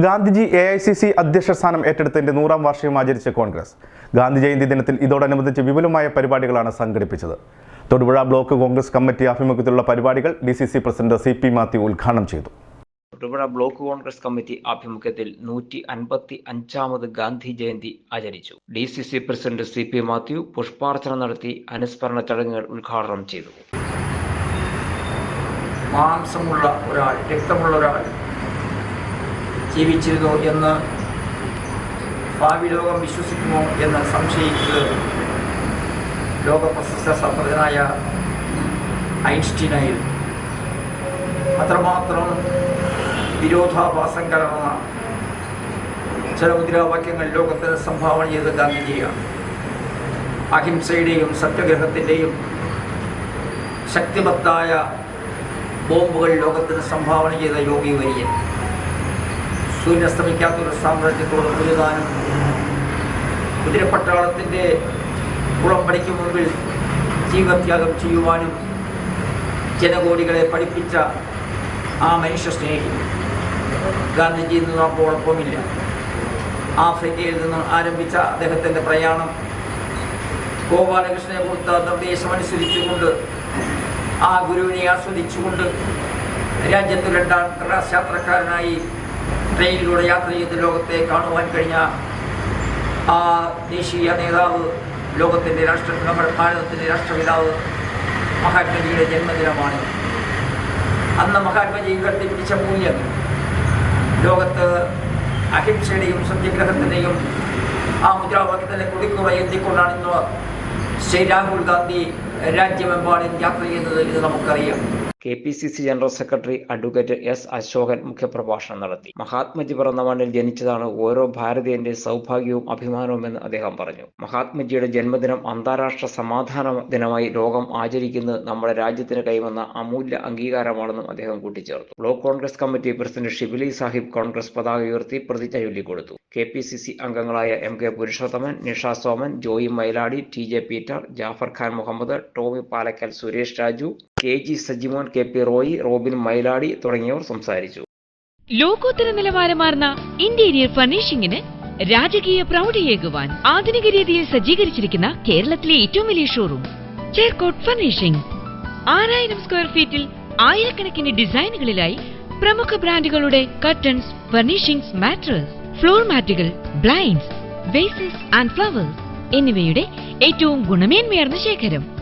Gandhiji A I C C അധ്യക്ഷ സ്ഥാനം ഏറ്റെടുത്തതിന്റെ നൂറാം വാർഷികം ആചരിച്ച കോൺഗ്രസ്. ഗാന്ധി ജയന്തി ദിനത്തിൽ ഇതോടനുബന്ധിച്ച് വിപുലമായ പരിപാടികളാണ് സംഘടിപ്പിച്ചത്. തൊടുപുഴ ബ്ലോക്ക് കോൺഗ്രസ് കമ്മിറ്റി ആഭിമുഖ്യത്തിലുള്ള പരിപാടികൾ D C C president C P Mathew ഉദ്ഘാടനം ചെയ്തു. തൊടുപുഴ ബ്ലോക്ക് കോൺഗ്രസ് കമ്മിറ്റി ആഭിമുഖ്യത്തിൽ നൂറ്റി അൻപത്തി അഞ്ചാമത് ഗാന്ധി ജയന്തി ആചരിച്ചു. D C C president C P Mathew പുഷ്പാർച്ചന നടത്തി അനുസ്മരണ ചടങ്ങുകൾ ഉദ്ഘാടനം ചെയ്തു. മാംസമുള്ള ഒരാൾ രക്തമുള്ള ഒരാൾ ജീവിച്ചിരുന്നു എന്ന് ഭാവി ലോകം വിശ്വസിക്കുമോ എന്ന് സംശയിച്ച് ലോകപ്രശസ്ത ശാസ്ത്രജ്ഞനായ ഐൻസ്റ്റീനായിരുന്നു. അത്രമാത്രം വിരോധാഭാസം കലർന്ന ചില മുദ്രാവാക്യങ്ങൾ ലോകത്തിന് സംഭാവന ചെയ്ത് ഗാന്ധിജിയാണ്. അഹിംസയുടെയും സത്യഗ്രഹത്തിന്റെയും ശക്തിമത്തായ ബോംബുകൾ ലോകത്തിന് സംഭാവന ചെയ്ത യോഗി വര്യൻ. സൂര്യസ്തമിക്കാത്തൊരു സാമ്രാജ്യത്തോട് പൊരുതാനും കുതിരപ്പട്ടാളത്തിന്റെ കുളമ്പടിക്ക് മുമ്പിൽ ജീവത്യാഗം ചെയ്യുവാനും ജനകോടികളെ പഠിപ്പിച്ച ആ മനുഷ്യ സ്നേഹി ഗാന്ധിജി ഇന്ന് നമ്മോടൊപ്പമില്ല ആഫ്രിക്കയിൽ നിന്ന് ആരംഭിച്ച അദ്ദേഹത്തിന്റെ പ്രയാണം ഗോപാലകൃഷ്ണനെ കൊടുത്ത നിർദ്ദേശമനുസരിച്ചുകൊണ്ട് ആ ഗുരുവിനെ ആസ്വദിച്ചുകൊണ്ട് രാജ്യത്ത് രണ്ടാം ക്ലാസ് യാത്രക്കാരനായി ട്രെയിനിലൂടെ യാത്ര ചെയ്ത് ലോകത്തെ കാണുവാൻ കഴിഞ്ഞ ആ ദേശീയ നേതാവ് ലോകത്തിന്റെ രാഷ്ട്ര നമ്മുടെ ഭാരതത്തിന്റെ രാഷ്ട്രപിതാവ് മഹാത്മജിയുടെ ജന്മദിനമാണ്. അന്ന് മഹാത്മജി ഉയർത്തിപ്പിടിച്ച മൂല്യം ലോകത്ത് അഹിംസയുടെയും സത്യഗ്രഹത്തിന്റെയും ആ മുദ്രാവാക്യത്തിന്റെ കുടിക്കുറ എത്തിക്കൊണ്ടാണ് ഇന്ന് ശ്രീ രാഹുൽ ഗാന്ധി രാജ്യമെമ്പാടും യാത്ര ചെയ്യുന്നത് ഇത് നമുക്കറിയാം. K P C C general secretary advocate S Ashokan മുഖ്യപ്രഭാഷണം നടത്തി. മഹാത്മജി പിറന്ന മണ്ണിൽ ജനിച്ചതാണ് ഓരോ ഭാരതീയന്റെ സൗഭാഗ്യവും അഭിമാനവും എന്ന് അദ്ദേഹം പറഞ്ഞു. മഹാത്മജിയുടെ ജന്മദിനം അന്താരാഷ്ട്ര സമാധാന ദിനമായി ലോകം ആചരിക്കുന്നത് നമ്മുടെ രാജ്യത്തിന് കൈവന്ന അമൂല്യ അംഗീകാരമാണെന്നും അദ്ദേഹം കൂട്ടിച്ചേർത്തു. Block Congress committee president Shibili Sahib Congress പതാക ഉയർത്തി പ്രതിജ്ഞ ചൊല്ലിക്കൊടുത്തു. കെ പി സി സി അംഗങ്ങളായ M K Purushothaman Nisha Soman Joy Mailady T J Peter Jafar Khan Muhammad Tomy Palakkal Suresh Raju K G Sajimon K P Roy Robin Mailady തുടങ്ങിയവർ സംസാരിച്ചു. ലോകോത്തര നിലവാരമാർന്ന interior ഫർണിഷിംഗിന് രാജകീയ പ്രൗഢിയേകുവാൻ ആധുനിക രീതിയിൽ സജ്ജീകരിച്ചിരിക്കുന്ന കേരളത്തിലെ ഏറ്റവും വലിയ ഷോറൂം ചേർക്കോട്ട് ഫർണിഷിംഗ്. ആറായിരം സ്ക്വയർ ഫീറ്റിൽ ആയിരക്കണക്കിന് ഡിസൈനുകളിലായി പ്രമുഖ ബ്രാൻഡുകളുടെ കർട്ടൻസ് ഫർണിഷിംഗ്സ് മാട്രസ് ഫ്ലോർ മാറ്റുകൾ ബ്ലൈൻഡ്സ് വേസസ് ആൻഡ് ഫ്ലവേഴ്സ് എന്നിവയുടെ ഏറ്റവും ഗുണമേന്മയർന്ന ശേഖരം.